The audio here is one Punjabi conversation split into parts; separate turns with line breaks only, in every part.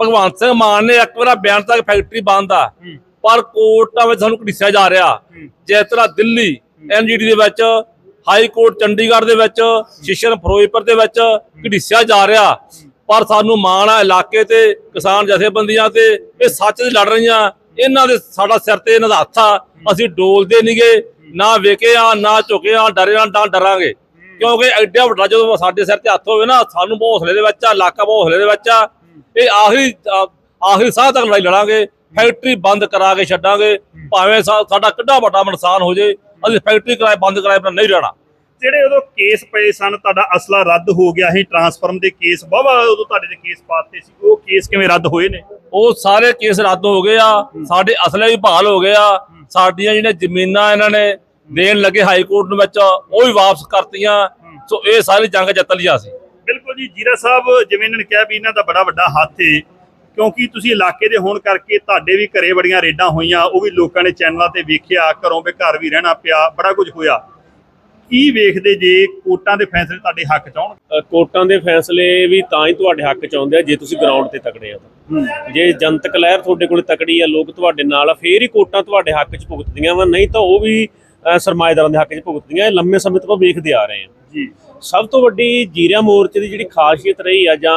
ਭਗਵੰਤ ਸਿੰਘ ਮਾਨ ਨੇ ਇੱਕ ਵਾਰ ਬਿਆਨ ਤੱਕ ਫੈਕਟਰੀ ਬੰਦ ਆ। ਪਰ ਕੋਰਟਾਂ ਵਿੱਚ ਸਾਨੂੰ ਘੜੀਸਿਆ ਜਾ ਰਿਹਾ। ਜਿਸ ਤਰ੍ਹਾਂ ਦਿੱਲੀ ਐਨਜੀਡੀ ਦੇ ਵਿੱਚ ਹਾਈ ਕੋਰਟ ਚੰਡੀਗੜ੍ਹ ਦੇ ਵਿੱਚ ਸ਼ਿਸ਼ਨ ਫਿਰੋਜ਼ਪੁਰ ਦੇ ਵਿੱਚ ਘੜੀਸਿਆ ਜਾ ਰਿਹਾ। ਪਰ ਸਾਨੂੰ ਮਾਣ ਆ ਇਲਾਕੇ ਤੇ ਕਿਸਾਨ ਜਥੇਬੰਦੀਆਂ ਤੇ ਇਹ ਸੱਚ ਦੀ ਲੜ ਰਹੀਆਂ। ਇਹਨਾਂ ਦੇ ਸਾਡਾ ਸਿਰ ਤੇ ਇਹਨਾਂ ਦਾ ਹੱਥ ਆ। ਅਸੀਂ ਡੋਲਦੇ ਨਹੀਂਗੇ ਨਾ ਵੇਕੇ ਆ ਨਾ ਝੁਕੇ ਆ ਡਰੇ ਨਾ ਡਰਾਂਗੇ। ਕਿਉਂਕਿ ਐਡਾ ਵੱਡਾ ਜਦੋਂ ਸਾਡੇ ਸਿਰ ਤੇ ਹੱਥ ਹੋਵੇ ਨਾ ਸਾਨੂੰ ਬਹੁਤ ਹੌਸਲੇ ਦੇ ਵਿੱਚ ਆ ਇਲਾਕਾ ਬਹੁਤ ਹੌਸਲੇ ਦੇ ਵਿੱਚ ਆ। ਇਹ ਆਖਰੀ ਆਖਰੀ ਸਾਹ ਤੱਕ ਲੜਾਈ ਲੜਾਂਗੇ ਫੈਕਟਰੀ ਬੰਦ ਕਰਾ ਕੇ ਛੱਡਾਂਗੇ ਭਾਵੇਂ ਸਾਡਾ ਕਿੱਡਾ ਵੱਡਾ ਨੁਕਸਾਨ ਹੋ ਜੇ ਅਸੀਂ ਫੈਕਟਰੀ ਕਰਾਏ ਬੰਦ ਕਰਾਏ ਬਿਨਾਂ ਨਹੀਂ ਰਹਿਣਾ।
ਜਿਹੜੇ ਉਦੋਂ ਕੇਸ ਪਏ ਸਨ ਤੁਹਾਡਾ ਅਸਲਾ ਰੱਦ ਹੋ ਗਿਆ ਸੀ ਟਰਾਂਸਫਰਮ ਦੇ ਕੇਸ ਵਾਹਵਾ ਉਦੋਂ ਤੁਹਾਡੇ ਦੇ ਕੇਸ ਪਾਤੇ ਸੀ ਉਹ ਕੇਸ ਕਿਵੇਂ ਰੱਦ ਹੋਏ ਨੇ?
ਉਹ ਸਾਰੇ ਕੇਸ ਰੱਦ ਹੋ ਗਏ ਆ ਸਾਡੇ ਅਸਲੇ ਵੀ ਬਹਾਲ ਹੋ ਗਏ ਆ ਸਾਡੀਆਂ ਜਿਹੜੀਆਂ ਜ਼ਮੀਨਾਂ ਇਹਨਾਂ ਨੇ ਦੇਣ ਲੱਗੇ ਹਾਈ ਕੋਰਟ ਨੂੰ ਵਿੱਚ ਉਹ ਵੀ ਵਾਪਸ ਕਰਤੀਆਂ ਸੋ ਇਹ ਸਾਰੀ ਜੰਗ ਜਿੱਤ ਲਿਆ ਸੀ
ਬਿਲਕੁਲ ਜੀ ਜੀਰਾ ਸਾਹਿਬ ਜਿਵੇਂ ਇਹਨਾਂ ਨੇ ਕਿਹਾ ਵੀ ਇਹਨਾਂ ਦਾ ਬੜਾ ਵੱਡਾ ਹੱਥ ਏ ਕਿਉਂਕਿ ਤੁਸੀਂ ਇਲਾਕੇ ਦੇ ਹੋਣ ਕਰਕੇ ਤੁਹਾਡੇ ਵੀ ਘਰੇ ਬੜੀਆਂ ਰੇਡਾਂ ਹੋਈਆਂ ਉਹ ਵੀ ਲੋਕਾਂ ਨੇ ਚੈਨਲਾਂ ਤੇ ਵੇਖਿਆ ਘਰੋਂ ਬੇ ਘਰ ਵੀ ਰਹਿਣਾ ਪਿਆ ਬੜਾ ਕੁਝ ਹੋਇਆ। ਕੀ ਵੇਖਦੇ ਜੇ ਕੋਰਟਾਂ ਦੇ ਫੈਸਲੇ ਤੁਹਾਡੇ ਹੱਕ ਚ ਆਉਣ?
ਅ, ਕੋਰਟਾਂ ਦੇ ਫੈਸਲੇ ਵੀ ਤਾਂ ਹੀ ਤੁਹਾਡੇ ਹੱਕ ਚ ਆਉਂਦੇ ਆ ਜੇ ਤੁਸੀਂ ਗਰਾਊਂਡ ਤੇ ਤਕੜੇ ਆ ਤਾਂ। ਜੇ ਜਨਤਕ ਲਹਿਰ ਤੁਹਾਡੇ ਕੋਲ ਤਕੜੀ ਆ ਲੋਕ ਤੁਹਾਡੇ ਨਾਲ ਆ ਫੇਰ ਹੀ ਕੋਰਟਾਂ ਤੁਹਾਡੇ ਹੱਕ ਚ ਭੁਗਤਦੀਆਂ ਵਾ ਨਹੀਂ ਤਾਂ ਉਹ ਵੀ ਸਰਮਾਏਦਾਰਾਂ ਦੇ ਹੱਕ ਚ ਭੁਗਤਦੀਆਂ ਇਹ ਲੰਮੇ ਸਮੇਂ ਤੋਂ ਵੇਖਦੇ ਆ ਰਹੇ ਆ
ਜੀ।
ਸਭ ਤੋਂ ਵੱਡੀ ਜੀਰਾ ਮੋਰਚੇ ਦੀ ਜਿਹੜੀ ਖਾਸੀਅਤ ਰਹੀ ਆ ਜਾਂ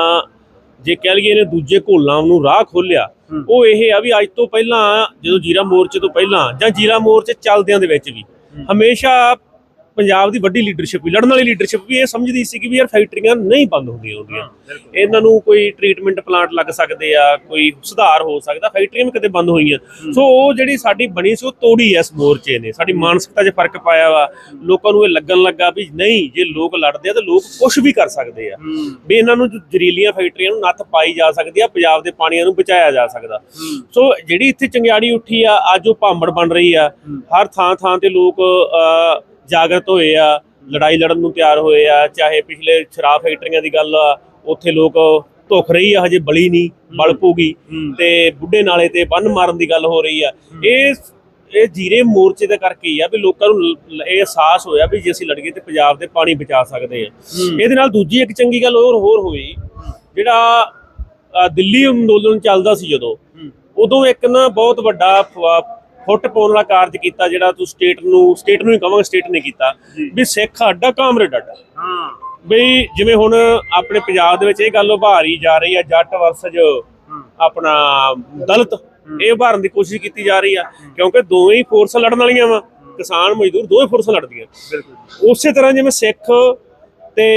ਜੇ ਕਹਿ ਲਈਏ ਇਹਨੇ ਦੂਜੇ ਘੋਲਾਂ ਨੂੰ ਰਾਹ ਖੋਲਿਆ ਉਹ ਇਹ ਆ ਵੀ ਅੱਜ ਤੋਂ ਪਹਿਲਾਂ ਜਦੋਂ ਜੀਰਾ ਮੋਰਚੇ ਤੋਂ ਪਹਿਲਾਂ ਜਾਂ ਜੀਰਾ ਮੋਰਚੇ ਚੱਲਦਿਆਂ ਦੇ ਵਿੱਚ ਵੀ ਹਮੇਸ਼ਾ ਪੰਜਾਬ ਦੀ ਵੱਡੀ ਲੀਡਰਸ਼ਿਪ ਵੀ ਲੜਨ ਵਾਲੀ ਲੀਡਰਸ਼ਿਪ ਵੀ ਇਹ ਸਮਝਦੀ ਸੀ ਕਿ ਵੀ ਯਾਰ ਫੈਕਟਰੀਆਂ ਨਹੀਂ ਬੰਦ ਹੁੰਦੀਆਂ ਹੁੰਦੀਆਂ। ਇਹਨਾਂ ਨੂੰ ਕੋਈ ਟ੍ਰੀਟਮੈਂਟ ਪਲਾਂਟ ਲੱਗ ਸਕਦੇ ਆ ਕੋਈ ਸੁਧਾਰ ਹੋ ਸਕਦਾ ਫੈਕਟਰੀਆਂ ਵੀ ਕਿਤੇ ਬੰਦ ਹੋਈਆਂ। ਸੋ ਉਹ ਜਿਹੜੀ ਸਾਡੀ ਬਣੀ ਸੀ ਉਹ ਤੋੜੀ ਐ ਇਸ ਮੋਰਚੇ ਨੇ। ਸਾਡੀ ਮਾਨਸਿਕਤਾ 'ਚ ਫ਼ਰਕ ਪਾਇਆ ਵਾ। ਲੋਕਾਂ ਨੂੰ ਇਹ ਲੱਗਣ ਲੱਗਾ ਵੀ ਨਹੀਂ ਜੇ ਲੋਕ ਲੜਦੇ ਆ ਤਾਂ ਲੋਕ ਕੁਝ ਵੀ ਕਰ ਸਕਦੇ ਆ। ਵੀ ਇਹਨਾਂ ਨੂੰ ਜ਼ਰੀਲੀਆਂ ਫੈਕਟਰੀਆਂ ਨੂੰ ਨੱਥ ਪਾਈ ਜਾ ਸਕਦੀ ਆ ਪੰਜਾਬ ਦੇ ਪਾਣੀਆਂ ਨੂੰ ਬਚਾਇਆ ਜਾ ਸਕਦਾ। ਸੋ ਜਿਹੜੀ ਇੱਥੇ ਚੰਗਿਆੜੀ ਉੱਠੀ ਆ ਅੱਜ ਉਹ ਭਾਂਬੜ ਬਣ ਰਹੀ ਆ। ਹਰ ਥਾਂ ਥਾਂ ਤੇ ਲੋਕ ਜਾਗਰਤ ਹੋਏ ਆ ਲੜਾਈ ਲੜਨ ਨੂੰ ਤਿਆਰ ਹੋਏ ਆ ਚਾਹੇ ਪਿਛਲੇ ਸ਼ਰਾਬ ਫੈਕਟਰੀਆਂ ਦੀ ਗੱਲ ਆ ਉੱਥੇ ਲੋਕ ਧੁੱਖ ਰਹੀ ਆ ਹਜੇ ਬਲੀ ਨਹੀਂ ਬਲ ਪੂਗੀ ਤੇ ਬੁੱਢੇ ਨਾਲੇ ਤੇ ਬੰਨ ਮਾਰਨ ਦੀ ਗੱਲ ਹੋ ਰਹੀ ਆ। ਇਹ ਇਹ ਜੀਰੇ ਮੋਰਚੇ ਦੇ ਕਰਕੇ ਹੀ ਆ ਵੀ ਲੋਕਾਂ ਨੂੰ ਇਹ ਅਹਿਸਾਸ ਹੋਇਆ ਵੀ ਜੇ ਅਸੀਂ ਲੜੀਏ ਤੇ ਪੰਜਾਬ ਦੇ ਪਾਣੀ ਬਚਾ ਸਕਦੇ ਆ। ਇਹਦੇ ਨਾਲ ਦੂਜੀ ਇੱਕ ਚੰਗੀ ਗੱਲ ਹੋਰ ਹੋਰ ਹੋਈ ਜਿਹੜਾ ਦਿੱਲੀ ਅੰਦੋਲਨ ਚੱਲਦਾ ਸੀ ਜਦੋਂ ਉਦੋਂ ਇੱਕ ਨਾ ਬਹੁਤ ਵੱਡਾ ਫੁੱਟ ਪਾਉਣ ਵਾਲਾ ਕਾਰਜ ਕੀਤਾ ਜਿਹੜਾ ਤੂੰ ਸਟੇਟ ਨੂੰ ਸਟੇਟ ਨੂੰ ਹੀ ਕਹਾਂਗਾ ਸਟੇਟ ਨੇ ਕੀਤਾ ਵੀ ਸਿੱਖ ਅੱਡਾ ਕਾਮਰੇਡ ਅੱਡਾ
ਹਾਂ।
ਬਈ ਜਿਵੇਂ ਹੁਣ ਆਪਣੇ ਪੰਜਾਬ ਦੇ ਵਿੱਚ ਇਹ ਗੱਲ ਉਭਾਰੀ ਜਾ ਰਹੀ ਆ ਜੱਟ ਵਰਸਜ ਆਪਣਾ ਦਲਿਤ ਇਹ ਉਭਾਰਨ ਦੀ ਕੋਸ਼ਿਸ਼ ਕੀਤੀ ਜਾ ਰਹੀ ਆ ਕਿਉਂਕਿ ਦੋਵੇਂ ਹੀ ਫੋਰਸਾਂ ਲੜਨ ਵਾਲੀਆਂ ਵਾ ਕਿਸਾਨ ਮਜ਼ਦੂਰ ਦੋਵੇਂ ਫੋਰਸਾਂ ਲੜਦੀਆਂ।
ਬਿਲਕੁਲ
ਉਸੇ ਤਰ੍ਹਾਂ ਜਿਵੇਂ ਸਿੱਖ ਤੇ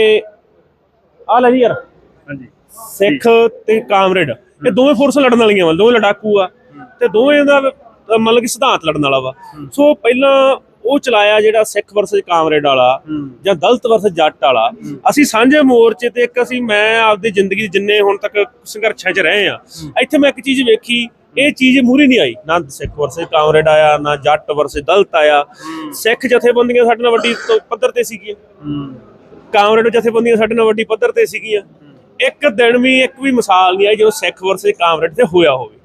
ਆ ਲੈ ਜੀ ਯਾਰ
ਹਾਂਜੀ।
ਸਿੱਖ ਤੇ ਕਾਮਰੇਡ ਇਹ ਦੋਵੇਂ ਫੋਰਸਾਂ ਲੜਨ ਵਾਲੀਆਂ ਵਾ ਦੋਵੇਂ ਲੜਾਕੂ ਆ ਤੇ ਦੋਵੇਂ ਦਾ ਮਤਲਬ ਕਿ ਸਿਧਾਂਤ ਲੜਨ ਵਾਲਾ ਵਾ। ਸੋ ਪਹਿਲਾਂ ਉਹ ਚਲਾਇਆ ਜਿਹੜਾ ਸਿੱਖ ਵਰਸਸ ਕਾਮਰੇਡ ਵਾਲਾ ਜਾਂ ਦਲਿਤ ਵਰਸਸ ਜੱਟ ਵਾਲਾ। ਅਸੀਂ ਸਾਂਝੇ ਮੋਰਚੇ ਤੇ ਇੱਕ ਅਸੀਂ ਮੈਂ ਆਪਦੀ ਜ਼ਿੰਦਗੀ ਜਿੰਨੇ ਹੁਣ ਤੱਕ ਸੰਘਰਸ਼ਾਂ 'ਚ ਰਹੇ ਆ ਇੱਥੇ ਮੈਂ ਇੱਕ ਚੀਜ਼ ਵੇਖੀ ਇਹ ਚੀਜ਼ ਮੂਹਰੇ ਨਹੀਂ ਆਈ। ਨਾ ਸਿੱਖ ਵਰਸਸ ਕਾਮਰੇਡ ਆਇਆ ਨਾ ਜੱਟ ਵਰਸਸ ਦਲਿਤ ਆਇਆ। ਸਿੱਖ ਜਥੇਬੰਦੀਆਂ ਸਾਡੇ ਨਾਲ ਵੱਡੀ ਪੱਧਰ ਤੇ ਸੀਗੀਆਂ। ਕਾਮਰੇਡ ਜਥੇਬੰਦੀਆਂ ਸਾਡੇ ਨਾਲ ਵੱਡੀ ਪੱਧਰ ਤੇ ਸੀਗੀਆਂ। ਇੱਕ ਦਿਨ ਵੀ ਇੱਕ ਵੀ ਮਿਸਾਲ ਨਹੀਂ ਆਈ ਜਦੋਂ ਸਿੱਖ ਵਰਸੇ ਕਾਮਰੇਡ ਤੇ ਹੋਇਆ ਹੋਵੇ।